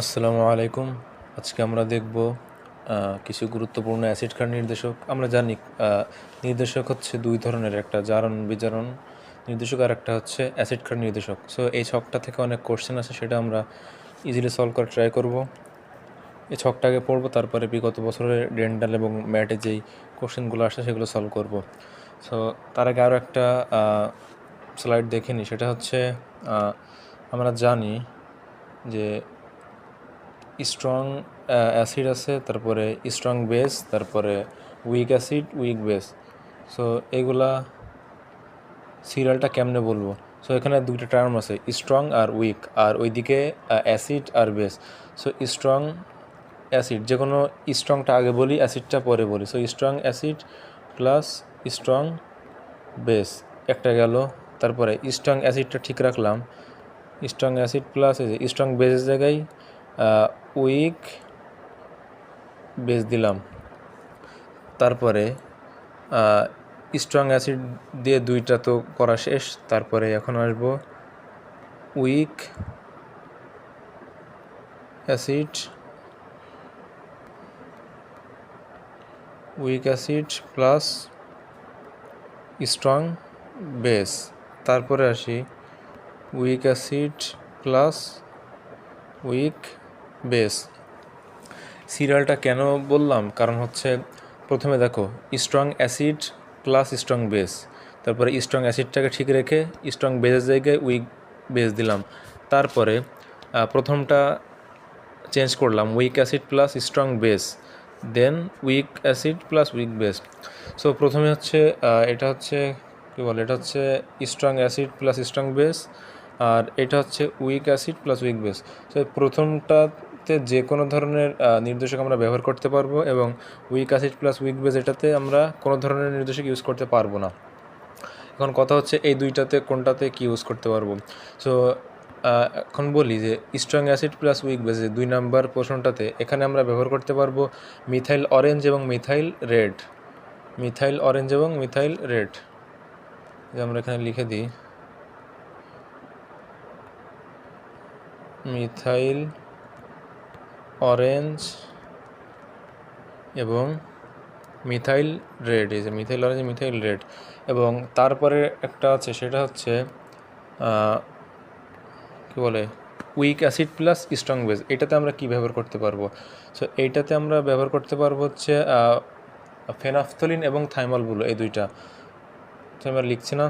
আসসালামু আলাইকুম। আজকে আমরা দেখব কিছু গুরুত্বপূর্ণ অ্যাসিড ক্ষার নির্দেশক। আমরা জানি নির্দেশক হচ্ছে দুই ধরনের, একটা জারণ বিজারণ নির্দেশক আর একটা হচ্ছে অ্যাসিড ক্ষার নির্দেশক। সো এই ছকটা থেকে অনেক কোশ্চেন আছে সেটা আমরা ইজিলি সলভ করে ট্রাই করব। এই ছকটা আগে পড়ব, তারপরে বিগত বছরের ডেন্টাল এবং ম্যাটে যেই কোশ্চেনগুলো আসে, সেগুলো সলভ করব। সো তার আগে আরও একটা স্লাইড দেখে নিই। সেটা হচ্ছে আমরা জানি যে স্ট্রং অ্যাসিড আছে, তারপরে স্ট্রং বেস তারপরে weak acid weak base so এগুলা সিরিয়ালটা কেমনে বলব? সো এখানে দুটো টার্ম আছে স্ট্রং আর উইক আর ওইদিকে অ্যাসিড আর বেস সো স্ট্রং অ্যাসিড যে কোনো স্ট্রংটা আগে বলি অ্যাসিডটা পরে বলি. So strong acid plus strong base একটা গেল। তারপরে স্ট্রং অ্যাসিডটা ঠিক রাখলাম। স্ট্রং অ্যাসিড প্লাস স্ট্রং বেসের জায়গায় উইক বেস দিলাম। তারপরে স্ট্রং অ্যাসিড দিয়ে দুইটা তো করা শেষ, তারপরে এখন আসব weak acid weak acid plus strong base তারপরে আসি weak acid plus weak base সিরিয়ালটা কেন বললাম? কারণ হচ্ছে, প্রথমে দেখো strong acid plus strong base তারপরে স্ট্রং অ্যাসিডটাকে ঠিক রেখে স্ট্রং বেসের জায়গায় উইক বেস দিলাম। তারপরে প্রথমটা চেঞ্জ করলাম weak acid plus strong base then weak acid plus weak base so প্রথমে হচ্ছে এটা হচ্ছে, কী বলে? এটা হচ্ছে strong acid plus strong base আর এটা হচ্ছে weak acid plus weak base so প্রথমটাতে যে কোনো ধরনের নির্দেশক আমরা ব্যবহার করতে পারব এবং weak acid plus weak base এটাতে আমরা কোনো ধরনের নির্দেশক ইউজ করতে পারব না। এখন কথা হচ্ছে এই দুইটাতে কোনটাতে কি ইউজ করতে পারব। সো এখন বলি যে strong acid plus weak base দুই নাম্বার পোর্শনটাতে এখানে আমরা ব্যবহার করতে পারব মিথাইল অরেঞ্জ এবং মিথাইল রেড মিথাইল অরেঞ্জ এবং মিথাইল রেড যে আমরা এখানে লিখে দিই। মিথাইল অরেঞ্জ এবং মিথাইল রেড, এই যে মিথাইল অরেঞ্জ, মিথাইল রেড। এবং তারপরে একটা আছে, সেটা হচ্ছে কি বলে, weak acid plus strong base. এটাতে আমরা কি ব্যবহার করতে পারব? সো এইটাতে আমরা ব্যবহার করতে পারব হচ্ছে ফেনাফথলিন এবং থাইমল ব্লু, এই দুইটা। তো আমরা লিখছি না।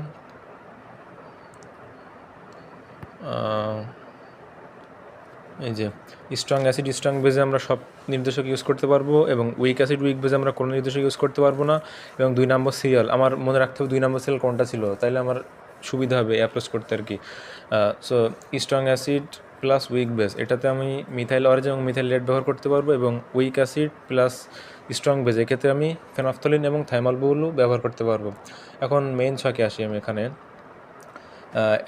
এই যে স্ট্রং অ্যাসিড স্ট্রং বেজে আমরা সব নির্দেশক ইউজ করতে পারব এবং উইক অ্যাসিড উইক বেজে আমরা কোনো নির্দেশক ইউজ করতে পারব না এবং দুই নম্বর সিরিয়াল আমার মনে রাখতে হবে দুই নম্বর সিরিয়াল কোনটা ছিল, তাইলে আমার সুবিধা হবে অ্যাপ্রোচ করতে আর কি। So strong acid plus weak base এটাতে আমি মিথাইল অরেঞ্জ এবং মিথাইল রেড ব্যবহার করতে পারব এবং weak acid plus strong base এক্ষেত্রে আমি ফেনাফথলিন এবং থাইমালবুলু ব্যবহার করতে পারব। এখন মেইন ছকে আসি আমি এখানে।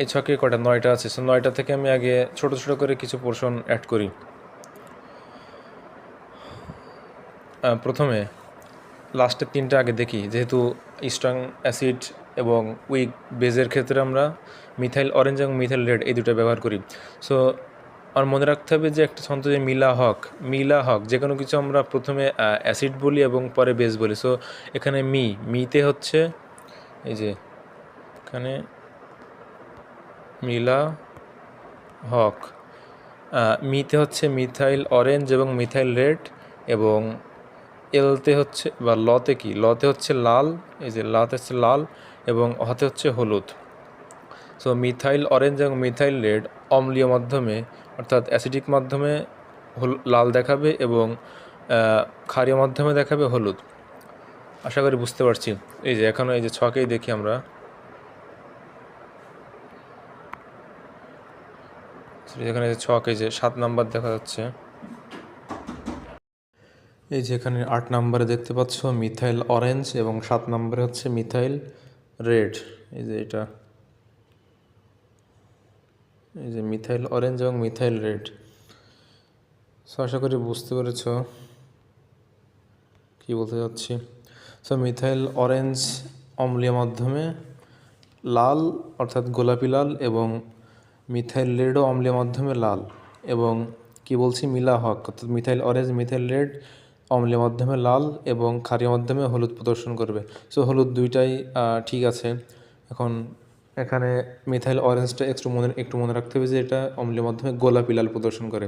এই ছকে কটা, নয়টা আছে। সো নয়টা থেকে আমি আগে ছোট ছোট করে কিছু পোর্শন অ্যাড করি। প্রথমে লাস্টের তিনটা আগে দেখি। যেহেতু স্ট্রং অ্যাসিড এবং উইক বেজের ক্ষেত্রে আমরা মিথাইল অরেঞ্জ এবং মিথাইল রেড এই দুটো ব্যবহার করি। সো আমার মনে রাখতে হবে যে একটা ছন্দ যে মিলা হক মিলা হক, যে কোনো কিছু আমরা প্রথমে অ্যাসিড বলি এবং পরে বেস বলি। সো এখানে মি মিতে হচ্ছে, এই যে, এখানে মিলা হক। মিতে হচ্ছে মিথাইল অরেঞ্জ এবং মিথাইল রেড এবং এলতে হচ্ছে বা লতে কি? লতে হচ্ছে লাল, এই যে লাতে হচ্ছে লাল এবং হতে হচ্ছে হলুদ। সো মিথাইল অরেঞ্জ এবং মিথাইল রেড অম্লীয় মাধ্যমে, অর্থাৎ অ্যাসিডিক মাধ্যমে লাল দেখাবে এবং ক্ষারীয় মাধ্যমে দেখাবে হলুদ। আশা করি বুঝতে পারছি। এই যে এখনও এই যে ছকেই দেখি আমরা। এখানে ছক, এই যে সাত নাম্বার দেখা যাচ্ছে। এই যে এখানে আট নাম্বারে দেখতে পাচ্ছ, মিথাইল অরেঞ্জ এবং সাত নাম্বারে হচ্ছে মিথাইল রেড। এই যে এটা। এই যে মিথাইল অরেঞ্জ এবং মিথাইল রেড। সো আশা করি বুঝতে পেরেছ কি বলতে যাচ্ছি সো মিথাইল অরেঞ্জ অম্লীয় মাধ্যমে লাল, অর্থাৎ গোলাপি লাল এবং মিথাইল রেডও অম্লের মাধ্যমে লাল এবং কি বলছি, মিলা হক, অর্থাৎ মিথাইল অরেঞ্জ, মিথাইল রেড অম্লের মাধ্যমে লাল এবং ক্ষারীয় মাধ্যমে হলুদ প্রদর্শন করবে। সো হলুদ দুইটাই ঠিক আছে। এখন এখানে মিথাইল অরেঞ্জটা একটু মনে একটু মনে রাখতে হবে যে এটা অম্লের মাধ্যমে গোলাপি লাল প্রদর্শন করে।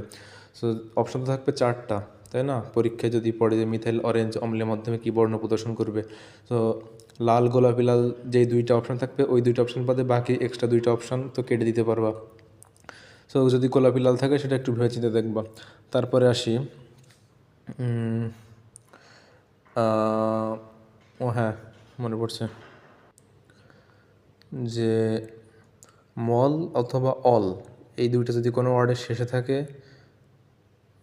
সো অপশন থাকবে চারটা, তাই না? পরীক্ষায় যদি পড়ে যে মিথাইল অরেঞ্জ অম্লের মাধ্যমে কী বর্ণ প্রদর্শন করবে। তো লাল, গোলাপি, লাল যেই দুইটা অপশান থাকবে, ওই দুইটা অপশান বাদে বাকি এক্সট্রা দুইটা অপশান তো কেটে দিতে পারবা। সো যদি গোলাপি, লাল থাকে, সেটা একটু ভেবে চিন্তে দেখবা। তারপরে আসি। ও হ্যাঁ মনে পড়ছে। যে মল অথবা অল, এই দুইটা যদি কোনো ওয়ার্ডের শেষে থাকে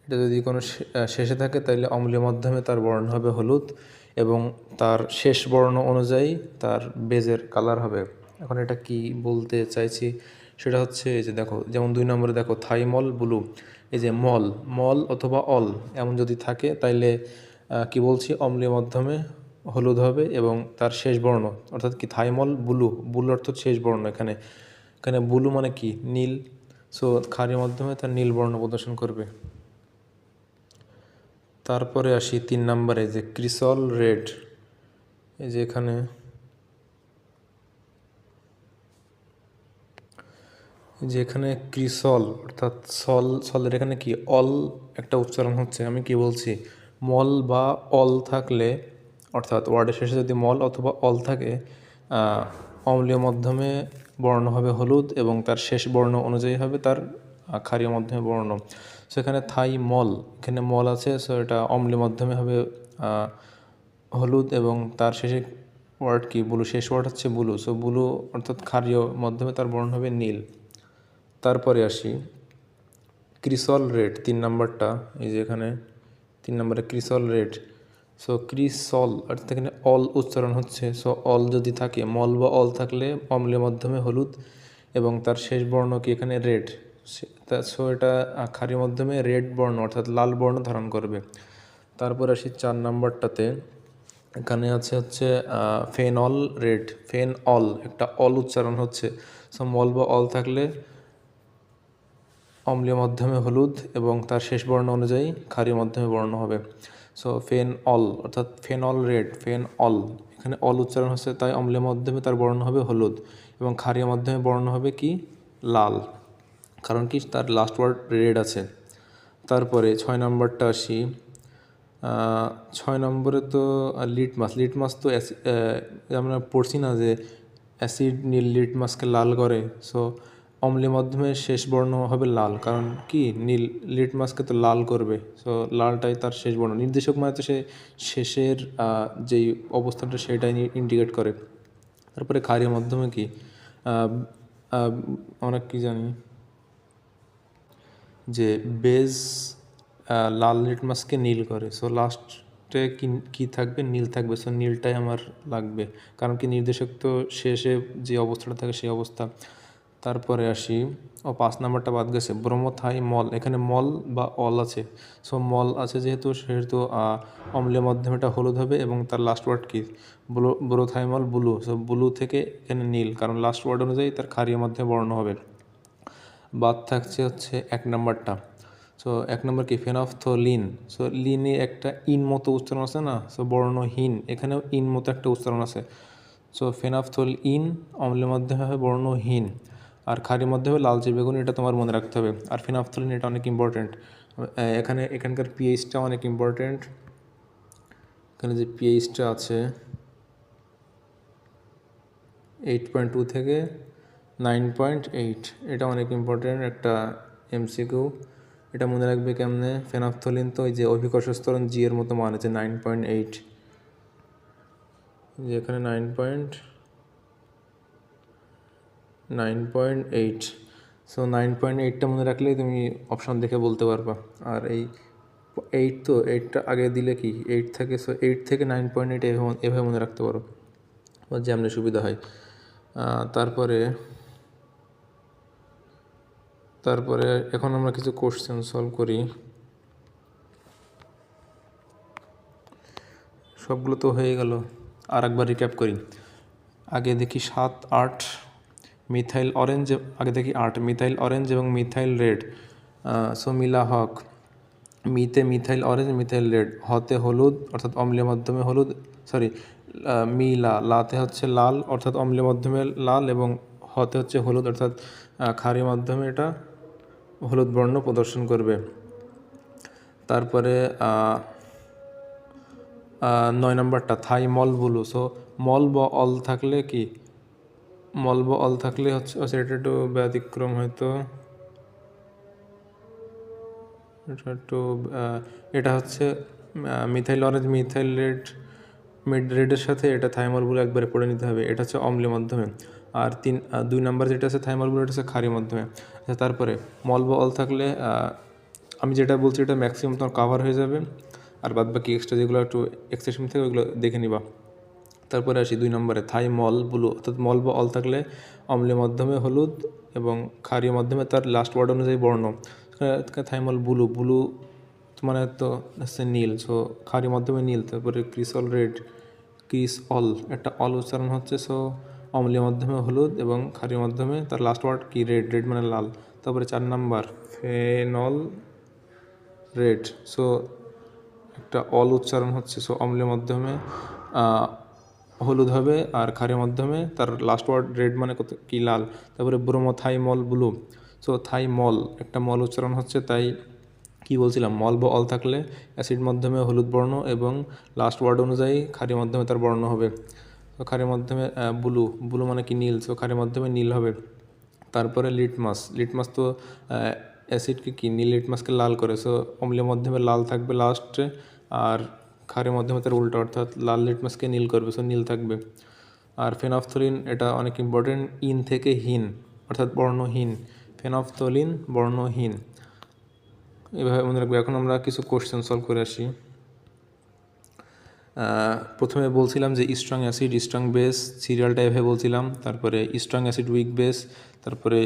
এটা যদি কোনো শেষে থাকে তাহলে অম্লীয় মাধ্যমে তার বর্ণ হবে হলুদ এবং তার শেষ বর্ণ অনুযায়ী তার বেজের কালার হবে। এখন এটা কি বলতে চাইছি, সেটা হচ্ছে এই যে দেখো, যেমন দুই নম্বরে দেখো থাইমল ব্লু। এই যে মল মল অথবা অল, এমন যদি থাকে, তাইলে কি বলছি? অম্লীয় মাধ্যমে হলুদ হবে এবং তার শেষ বর্ণ, অর্থাৎ কি থাইমল ব্লু। ব্লু অর্থাৎ শেষ বর্ণ এখানে। এখানে ব্লু মানে কি? নীল। সো ক্ষারীয় মাধ্যমে তার নীল বর্ণ প্রদর্শন করবে। তারপরে আসি তিন নম্বরে, যে ক্রিসল রেড। এই যে এখানে। এই যে এখানে ক্রিসল, অর্থাৎ সল, সলের এখানে কি? অল একটা উচ্চারণ হচ্ছে। আমি কি বলছি? মল বা অল থাকলে, অর্থাৎ ওয়ার্ডের শেষে যদি মল অথবা অল থাকে অম্লীয় মাধ্যমে বর্ণ হবে হলুদ এবং তার শেষ বর্ণ অনুযায়ী হবে তার ক্ষারীয় মাধ্যমে বর্ণ সেখানে থাই মল, এখানে মল আছে সো এটা অম্লীয় মাধ্যমে হবে হলুদ এবং তার শেষে ওয়ার্ড কি? ব্লু। শেষ ওয়ার্ড হচ্ছে ব্লু। সো ব্লু অর্থাৎ ক্ষারীয় মাধ্যমে তার বর্ণ হবে নীল। তারপরে আসি, ক্রিসল রেড, তিন নাম্বারটা, এই যে এখানে, তিন নম্বরে ক্রিসল রেড। সো ক্রিসল, অর্থাৎ এখানে অল উচ্চারণ হচ্ছে। সো অল যদি থাকে, মল বা অল থাকলে অম্লীয় মাধ্যমে হলুদ এবং তার শেষ বর্ণ কি? এখানে রেড। সো এটা আহ, মাধ্যমে রেড বর্ণ অর্থাৎ লাল বর্ণ ধারণ করবে। তারপর আসি চার নাম্বারটাতে। এখানে আছে হচ্ছে ফেনল রেড ফেন অল একটা অল উচ্চারণ হচ্ছে। সো মল বা অল থাকলে অম্লীয় মাধ্যমে হলুদ এবং তার শেষ বর্ণ অনুযায়ী ক্ষারীয় মাধ্যমে বর্ণ হবে। সো ফেন অল অর্থাৎ ফেনল রেড ফেন অল এখানে অল উচ্চারণ হচ্ছে তাই অম্লীয় মাধ্যমে তার বর্ণ হবে হলুদ এবং ক্ষারীয় মাধ্যমে বর্ণ হবে কি? লাল। কারণ কি তার লাস্ট ওয়ার্ড রেড আছে। তারপরে ছয় নম্বরটা আসি। ছয় নম্বরে তো লিট মাছ লিট মাছ তো আমরা পড়ছি না যে অ্যাসিড নীল লিট মাছকে লাল করে। সো অম্লীয় মাধ্যমে শেষ বর্ণ হবে লাল, কারণ কি নীল লিট মাছকে তো লাল করবে। সো লালটাই তার শেষ বর্ণ। নির্দেশক মানে তো সে শেষের যেই অবস্থানটা সেটাই ইন্ডিকেট করে। তারপরে ক্ষারীয় মাধ্যমে কি? অনেক কি জানি। যে বেজ লাল লিটমাসকে নীল করে। সো লাস্টে কি থাকবে? নীল থাকবে। সো নীলটাই আমার লাগবে। কারণ কি নির্দেশক তো শেষে যে অবস্থাটা থাকে সেই অবস্থা। তারপরে আসি। ও পাঁচ নাম্বারটা বাদ গেছে। ব্রহ্মথাই মল। এখানে মল বা অল আছে। সো মল আছে যেহেতু সেহেতু আহ, মাধ্যমে এটা হলুদ হবে এবং তার লাস্ট ওয়ার্ড কি? ব্লো ব্রোথাইমল ব্লু। সো ব্লু থেকে এখানে নীল। কারণ লাস্ট ওয়ার্ড অনুযায়ী তার ক্ষারীয় মাধ্যমে বর্ণ হবে। বাদ থাকছে হচ্ছে এক নাম্বারটা। সো এক নম্বর কি? ফেনফথলিন। সো লিনে একটা ইন মতো উচ্চারণ আছে না? সো বর্ণহীন। এখানেও ইন মতো একটা উচ্চারণ আছে। সো ফেনাফথল ইন অম্লের মাধ্যমে হবে বর্ণহীন। আর খারির মধ্যে হবে লালচে বেগুন, এটা তোমার মনে রাখতে হবে। আর ফেনাফথলিন এটা অনেক ইম্পর্টেন্ট এখানে এখানকার পিএইচটা অনেক ইম্পর্টেন্ট এখানে যে পিএইচটা আছে এইট পয়েন্ট টু থেকে নাইন পয়েন্ট এইট, এটা অনেক ইম্পর্টেন্ট একটা এমসিকিউ এটা মনে রাখবে কেমনে? ফেনাফথলিন তো ওই যে অভিকর্ষ স্তরণ জি এর মতো মান আছে, নাইন পয়েন্ট এইট। যে এখানে nine point nine point eight. So nine point এইটটা মনে রাখলেই তুমি অপশন দেখে বলতে পারবা। আর এই এইট তো এইটটা আগে দিলে কি? এইট থেকে সো এইট থেকে নাইন পয়েন্ট এইট এভাবে মনে রাখতে পারো। বা যেমনি সুবিধা হয়। তারপরে তারপরে এখন আমরা কিছু কোশ্চেন সলভ করি। সবগুলো তো হয়ে গেল। আর একবার রিক্যাপ করি। আগে দেখি সাত, আট মিথাইল অরেঞ্জ আগে দেখি আট মিথাইল অরেঞ্জ এবং মিথাইল রেড সো মিলা হক। মিতে মিথাইল অরেঞ্জ মিথাইল রেড হতে হলুদ, অর্থাৎ অম্লের মাধ্যমে হলুদ সরি মি লা লাতে হচ্ছে লাল, অর্থাৎ অম্লের মাধ্যমে লাল এবং হতে হচ্ছে হলুদ, অর্থাৎ ক্ষারীয় মাধ্যমে এটা হলুদ বর্ণ প্রদর্শন করবে। তারপরে নয় নম্বরটা, থাই মল ব্লু। সো মল বা অল থাকলে কি? মল বা অল থাকলে হচ্ছে সেটা একটু ব্যতিক্রম হয়তো। এটা একটু এটা হচ্ছে মিথাইল অরেঞ্জ মিথাইল রেড, মিড রেডের সাথে এটা থাইমল ব্লু একবারে পড়ে নিতে হবে। এটা হচ্ছে অম্লীয় মাধ্যমে। আর তিন দুই নাম্বার যেটা আছে থাইমল ব্লু এটা হচ্ছে ক্ষারীয় মাধ্যমে। আচ্ছা তারপরে মল বা অল থাকলে আমি যেটা বলছি এটা ম্যাক্সিমাম তোমার কাভার হয়ে যাবে। আর বাদ বাকি এক্সট্রা যেগুলো একটু এক্সেশন থেকে, ওইগুলো দেখে নিবা। তারপরে আসি দুই নম্বরে থাই মল ব্লু অর্থাৎ মল বা অল থাকলে অম্লীয় মাধ্যমে হলুদ এবং ক্ষারীয় মাধ্যমে তার লাস্ট ওয়ার্ড অনুযায়ী বর্ণ। থাইমল ব্লু ব্লু মানে তো হচ্ছে নীল সো ক্ষারীয় মাধ্যমে নীল, তারপরে ক্রিসল রেড ক্রিস অল একটা অল উচ্চারণ হচ্ছে সো অম্লীয় মাধ্যমে হলুদ এবং ক্ষারীয় মাধ্যমে তার লাস্ট ওয়ার্ড কি? রেড রেড মানে লাল। তারপরে চার নাম্বার ফেনল রেড সো একটা অল উচ্চারণ হচ্ছে। সো অম্লীয় মাধ্যমে হলুদ হবে আর ক্ষারীয় মাধ্যমে তার লাস্ট ওয়ার্ড রেড মানে কত? কি? লাল। তারপরে bromo thymol blue. So thymol একটা মল উচ্চারণ হচ্ছে, তাই কি বলছিলাম? মল বা অল থাকলে অ্যাসিড মাধ্যমে হলুদ বর্ণ এবং লাস্ট ওয়ার্ড অনুযায়ী ক্ষারীয় মাধ্যমে তার বর্ণ হবে। তো ক্ষারীয় মাধ্যমে ব্লু ব্লু মানে কি নীল? সো ক্ষারীয় মাধ্যমে নীল হবে। তারপরে লিটমাস লিটমাস তো অ্যাসিডকে কি নীল লিটমাসকে লাল করে। সো অম্লের মাধ্যমে লাল থাকবে লাস্টে আর ক্ষারের মাধ্যমে তার উল্টো, অর্থাৎ লাল লিটমাসকে নীল করবে। সো নীল থাকবে। আর ফেনফথলিন এটা অনেক ইম্পর্টেন্ট ইন থেকে হীন, অর্থাৎ বর্ণহীন। ফেনফথলিন বর্ণহীন। এভাবে মনে রাখবে। এখন আমরা কিছু কোশ্চেন সলভ করে আসি। প্রথমে বলছিলাম যে স্ট্রং অ্যাসিড স্ট্রং বেস সিরিয়ালটা এভাবে বলছিলাম, তারপরে স্ট্রং অ্যাসিড উইক বেস তারপরে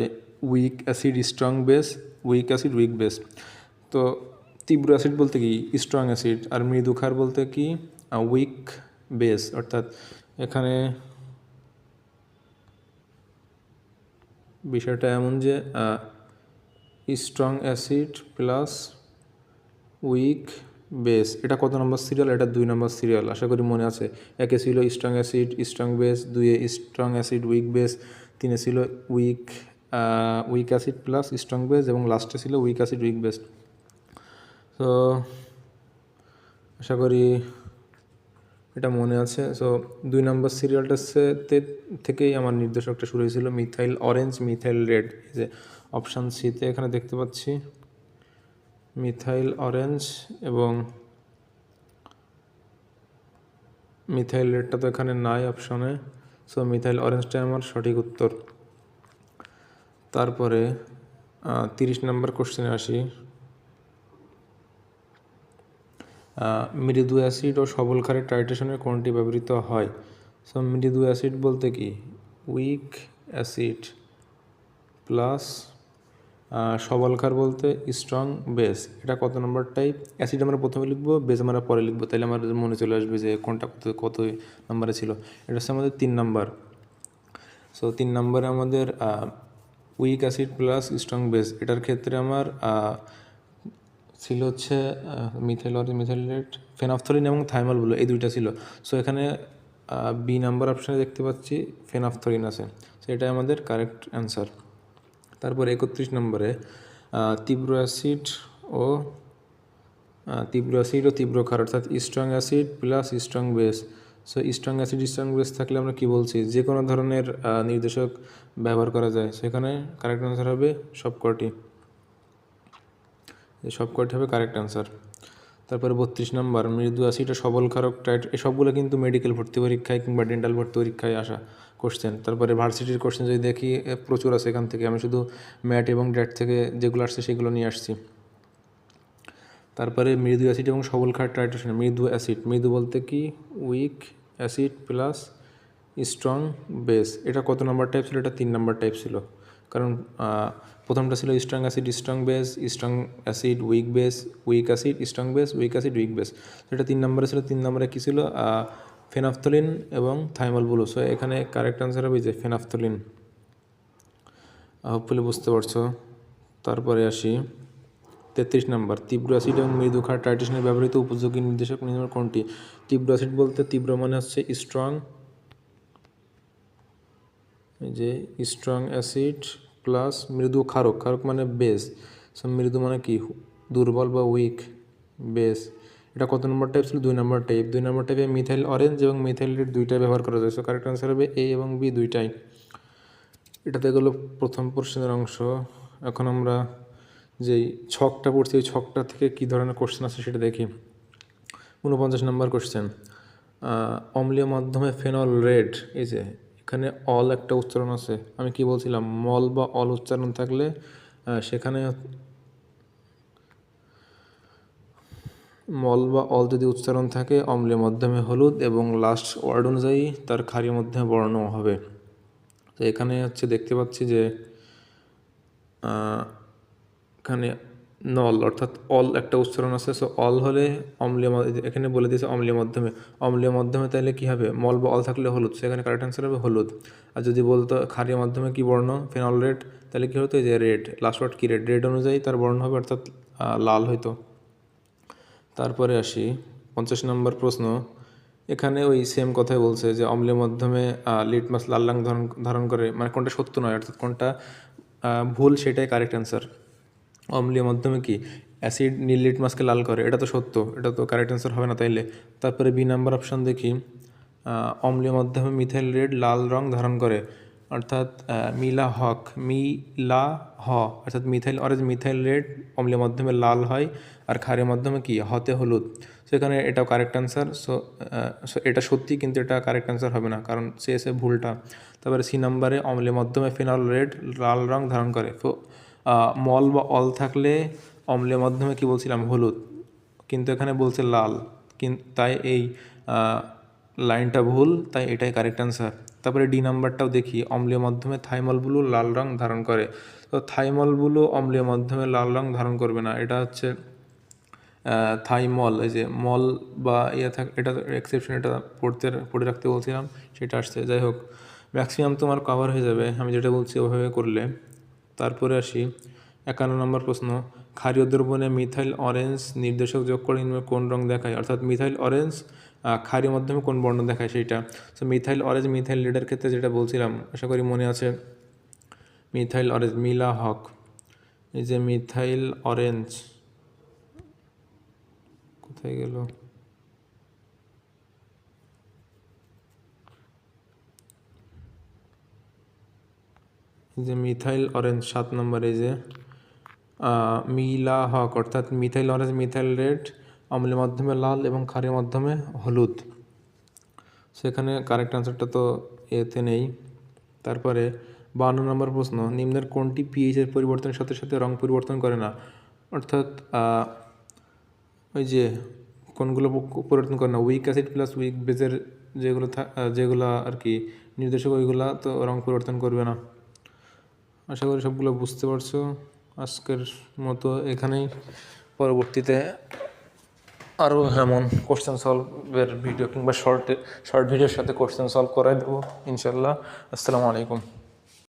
weak acid strong base weak acid weak base তো তীব্র অ্যাসিড বলতে কি? স্ট্রং অ্যাসিড আর মৃদু ক্ষার বলতে কি? উইক বেস অর্থাৎ এখানে বিষয়টা এমন যে strong acid plus weak base, এটা কত নম্বর সিরিয়াল? এটা দুই নম্বর সিরিয়াল। আশা করি মনে আছে। একে ছিল স্ট্রং অ্যাসিড স্ট্রং বেস দুইয়ে স্ট্রং অ্যাসিড উইক বেস তিনে ছিল weak weak acid plus strong base এবং লাস্টে ছিল উইক অ্যাসিড উইক বেস তো আশা করি এটা মনে আছে। সো দুই নম্বর সিরিয়ালটা থেকেই আমার নির্দেশকটা শুরু হয়েছিল, মিথাইল অরেঞ্জ মিথাইল রেড এই যে অপশান সিতে এখানে দেখতে পাচ্ছি। মিথাইল অরেঞ্জ এবং মিথাইল রেডটা তো এখানে নাই অপশনে সো মিথাইল অরেঞ্জটাই আমার সঠিক উত্তর। তারপরে তিরিশ নম্বর কোশ্চেনে আসি। মৃদু অ্যাসিড ও সবল ক্ষারের কোনটি ব্যবহৃত হয়? সো মৃদু অ্যাসিড বলতে কি? উইক অ্যাসিড প্লাস সবল ক্ষার বলতে স্ট্রং বেস এটা কত নম্বর টাইপ অ্যাসিড আমরা প্রথমে লিখব বেস আমরা পরে লিখব তাহলে আমার মনে চলে আসবে যে কোনটা কত কত নম্বরে ছিল। এটা হচ্ছে আমাদের তিন নম্বর সো তিন নম্বরে আমাদের weak acid plus strong base এটার ক্ষেত্রে আমার ছিল হচ্ছে methyl orange methyl red phenolphthalein এবং থাইমল ব্লু, এই দুইটা ছিল। সো এখানে বি নাম্বার অপশানে দেখতে পাচ্ছি ফেনাফথলিন আছে। সো এটাই আমাদের কারেক্ট অ্যান্সার তারপর একত্রিশ নম্বরে তীব্র অ্যাসিড ও তীব্র অ্যাসিড ও তীব্র ক্ষার, অর্থাৎ strong acid plus strong base. So strong acid, strong base থাকলে আমরা কি বলছি? যে কোনো ধরনের নির্দেশক ব্যবহার করা যায়। সেখানে কারেক্ট অ্যান্সার হবে সবকটি। সবকটি হবে কারেক্ট অ্যান্সার তারপরে বত্রিশ নম্বর, মৃদু অ্যাসিড ও সবল ক্ষারক টাইট এসবগুলো কিন্তু মেডিকেল ভর্তি পরীক্ষায় কিংবা ডেন্টাল ভর্তি পরীক্ষায় আসা। কোশ্চেন তারপরে ভার্সিটির কোশ্চেন যদি দেখি প্রচুর আছে এখান থেকে। আমি শুধু ম্যাট এবং ড্যাট থেকে যেগুলো আসছে সেগুলো নিয়ে আসছি। তারপরে মৃদু অ্যাসিড এবং সবল খাট টাইট্রেশন মৃদু অ্যাসিড মৃদু বলতে কি? Weak acid plus strong base এটা কত নম্বর টাইপ ছিল? এটা তিন নম্বর টাইপ ছিল। কারণ প্রথমটা ছিল strong acid strong base strong acid weak base weak acid strong base weak acid weak base এটা তিন নম্বরে ছিল। তিন নম্বরে কী ছিল? ফেনাফথলিন এবং থাইমাল ব্লু। সো এখানে কারেক্ট অ্যান্সার হবে যে ফেনাফথলিন। হোপফুলি বুঝতে পারছ। তারপরে আসি। তেত্রিশ নম্বর, তীব্র অ্যাসিড এবং মৃদু ক্ষার টাইটেশনে ব্যবহৃত উপযোগী নির্দেশক নিম্ন কোনটি? তীব্র অ্যাসিড বলতে তীব্র মানে হচ্ছে স্ট্রং যে স্ট্রং অ্যাসিড প্লাস মৃদু ক্ষারক। ক্ষারক মানে বেস সো মৃদু মানে কি? দুর্বল বা উইক বেস এটা কত নম্বর টাইপ ছিল? দুই নম্বর টাইপ দুই নম্বর টাইপে মিথাইল অরেঞ্জ এবং মিথাইল রেড দুইটাই ব্যবহার করা যায়। সো কারেক্ট আনসার হবে এ এবং বি দুইটাই। এটাতে গেলো প্রথম প্রশ্নের অংশ। এখন আমরা যেই ছকটা পড়ছি, ওই ছকটা থেকে কী ধরনের কোশ্চেন আছে সেটা দেখি। ঊনপঞ্চাশ নম্বর কোশ্চেন অম্লীয় মাধ্যমে ফেনল রেড এই যে, এখানে অল একটা উচ্চারণ আছে। আমি কি বলছিলাম? মল বা অল উচ্চারণ থাকলে সেখানে মল বা অল যদি উচ্চারণ থাকে অম্লীয় মাধ্যমে হলুদ এবং লাস্ট ওয়ার্ড অনুযায়ী তার ক্ষারীয় মাধ্যমে বর্ণ হবে। তো এখানে হচ্ছে দেখতে পাচ্ছি যে এখানে নল অর্থাৎ অল একটা উচ্চারণ আছে সো অল হলে অম্লীয় এখানে বলে দিয়েছে অম্লীয় মাধ্যমে। অম্লীয় মাধ্যমে তাহলে কী হবে? মল বা অল থাকলে হলুদ সেখানে কারেক্ট অ্যান্সার হবে হলুদ। আর যদি বলতো ক্ষারীয় মাধ্যমে কি বর্ণ? ফেনল রেড তাহলে কী হতো? যে রেড লাস্ট ওয়ার্ড কী রেড রেড অনুযায়ী তার বর্ণ হবে, অর্থাৎ লাল হইতো তারপরে আসি। পঞ্চাশ নম্বর প্রশ্ন। এখানে ওই সেম কথাই বলছে যে, অম্লের মাধ্যমে লিটমাস লাল রং ধারণ ধারণ করে মানে কোনটা সত্য নয়, অর্থাৎ কোনটা ভুল সেটাই কারেক্ট অ্যান্সার অম্লীয় মাধ্যমে কি? অ্যাসিড নীল লিটমাসকে লাল করে, এটা তো সত্য, এটা তো কারেক্ট অ্যান্সার হবে না তাইলে। তারপরে বি নাম্বার অপশান দেখি। অম্লীয় মাধ্যমে মিথাইল রেড লাল রং ধারণ করে। অর্থাৎ মিলা হক, মিলা হ, অর্থাৎ মিথাইল অরেঞ্জ মিথাইল রেড অম্লীয় মাধ্যমে লাল হয়, আর ক্ষারের মাধ্যমে কি? হতে হলুদ। সেখানে এটাও কারেক্ট অ্যান্সার সো সো এটা সত্যি, কিন্তু এটা কারেক্ট অ্যান্সার হবে না, কারণ সে এসে ভুলটা। তারপরে সি নাম্বারে অম্লীয় মাধ্যমে ফিনল রেড, লাল রং ধারণ করে। মল বা অল থাকলে অম্লীয় মাধ্যমে কি বলছিলাম? হলুদ। কিন্তু এখানে বলছে লাল। তাই এই লাইনটা ভুল, তাই এটাই কারেক্ট অ্যান্সার তারপরে ডি নাম্বারটাও দেখি, অম্লীয় মাধ্যমে থাইমলগুলো লাল রং ধারণ করে। তো থাইমলগুলো অম্লীয় মাধ্যমে লাল রং ধারণ করবে না, এটা হচ্ছে থাইমল, এই যে মল বা ইয়ে থাক, এটা এক্সেপশন এটা পড়তে, পড়ে রাখতে বলছিলাম, সেটা আসছে, যাই হোক। ম্যাক্সিমাম তোমার কভার হয়ে যাবে, আমি যেটা বলছি ওভাবে করলে। তারপরে আসি, একান্ন নম্বর প্রশ্ন, ক্ষারীয় দ্রবণে মিথাইল অরেঞ্জ নির্দেশক যোগ করে কোন রং দেখায়? অর্থাৎ মিথাইল অরেঞ্জ ক্ষারীয় মাধ্যমে কোন বর্ণ দেখায় সেইটা। সো মিথাইল অরেঞ্জ মিথাইল রেডের ক্ষেত্রে যেটা বলছিলাম, আশা করি মনে আছে। মিথাইল অরেঞ্জ মিলা হক এই যে মিথাইল অরেঞ্জ কোথায় গেল? যে মিথাইল অরেঞ্জ সাত নম্বর যে মিলা হক অর্থাৎ মিথাইল অরেঞ্জ মিথাইল রেড অম্লের মাধ্যমে লাল এবং ক্ষারের মাধ্যমে হলুদ। সেখানে কারেক্ট আনসারটা তো এতে নেই। তারপরে বান্ন নম্বর প্রশ্ন, নিম্নের কোনটি পিএইচের পরিবর্তনের সাথে সাথে রং পরিবর্তন করে না? অর্থাৎ ওই যে কোনগুলো পরিবর্তন করে না? উইক অ্যাসিড প্লাস উইক বেজের যেগুলো যেগুলো আর কি নির্দেশক ওইগুলা তো রং পরিবর্তন করবে না। আশা করি সবগুলো বুঝতে পারছ। আজকের মতো এখানেই। পরবর্তীতে আরও এমন কোশ্চেন সলভের ভিডিও কিংবা শর্টে শর্ট ভিডিওর সাথে কোশ্চেন সলভ করাই দেবো ইনশাল্লাহ আসসালামু আলাইকুম।